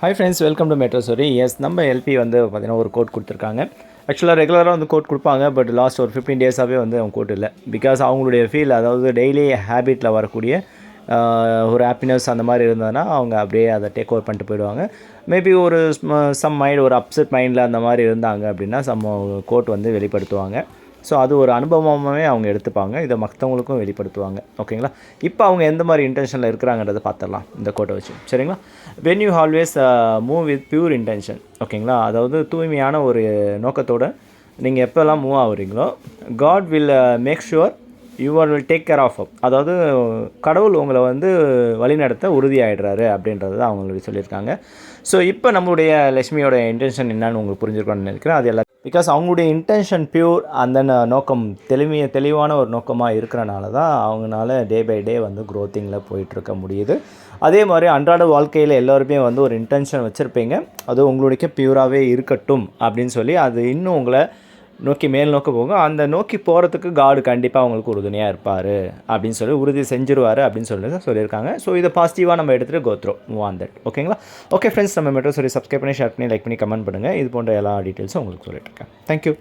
Hi friends welcome to metro sarees நம்ம எல்பி வந்து பார்த்திங்கன்னா ஒரு கோட் கொடுத்துருக்காங்க. ஆக்சுவலாக ரெகுலராக வந்து கோட் கொடுப்பாங்க பட் லாஸ்ட் ஒரு ஃபிஃப்டீன் டேஸாகவே வந்து அவங்க கோட் இல்லை. பிகாஸ் அவங்களுடைய ஃபீல் அதாவது டெய்லி ஹேபிட்டில் வரக்கூடிய ஒரு ஹாப்பினஸ் அந்த மாதிரி இருந்ததுன்னா அவங்க அப்படியே அதை டேக் ஓவர் பண்ணிட்டு போயிடுவாங்க. மேபி ஒரு சம் மைண்ட் ஒரு அப்செட் மைண்டில் அந்த மாதிரி இருந்தாங்க அப்படின்னா சம் கோட் வந்து வெளிப்படுத்துவாங்க. ஸோ அது ஒரு அனுபவமாகவே அவங்க எடுத்துப்பாங்க. இதை மற்றவங்களுக்கும் வெளிப்படுத்துவாங்க. ஓகேங்களா? இப்போ அவங்க எந்த மாதிரி இன்டென்ஷனில் இருக்கிறாங்கன்றதை பார்த்துடலாம் இந்த கோட்டை வச்சு. சரிங்களா? When you always move with pure intention ஓகேங்களா? அதாவது தூய்மையான ஒரு நோக்கத்தோடு நீங்கள் எப்போல்லாம் move ஆகுறீங்களோ God will make sure you're will take care of அதாவது கடவுள் உங்களை வந்து வழிநடத்த உறுதியாகிடுறாரு அப்படின்றது தான் அவங்களுக்கு சொல்லியிருக்காங்க. ஸோ இப்போ நம்மளுடைய லட்சுமியோட இன்டென்ஷன் என்னன்னு உங்களுக்கு புரிஞ்சிருக்கணும்னு நினைக்கிறேன். அது எல்லாம் பிகாஸ் அவங்களுடைய இன்டென்ஷன் பியூர் அந்த நோக்கம் தெளிமைய தெளிவான ஒரு நோக்கமாக இருக்கிறனால தான் அவங்களால டே பை டே வந்து க்ரோத்திங்கில் போயிட்டுருக்க முடியுது. அதே மாதிரி அன்றாட வாழ்க்கையில் எல்லோருமே வந்து ஒரு இன்டென்ஷன் வச்சுருப்பீங்க. அது உங்களுடைய பியூராகவே இருக்கட்டும் அப்படின்னு சொல்லி அது இன்னும் உங்களை நோக்கி மேல் நோக்க போகும். அந்த நோக்கி போகிறதுக்கு காடு கண்டிப்பாக அவங்களுக்கு உறுதுணையாக இருப்பார் அப்படின்னு சொல்லி உறுதி செஞ்சிருவார் அப்படின்னு சொல்லி சொல்லியிருக்காங்க. ஸோ இதை பாசிட்டிவாக நம்ம எடுத்துகிட்டு go through move on that ஓகேங்களா ஓகே ஃப்ரெண்ட்ஸ் நம்ம மெட்ரோ சரி சப்ஸ்கிரைப் பண்ணி ஷேர் பண்ணி லைக் பண்ணி கமெண்ட் பண்ணுங்கள் இது போன்ற எல்லா டீட்டெயில்ஸும் உங்களுக்கு சொல்லிட்டு இருக்கேன். தேங்க்யூ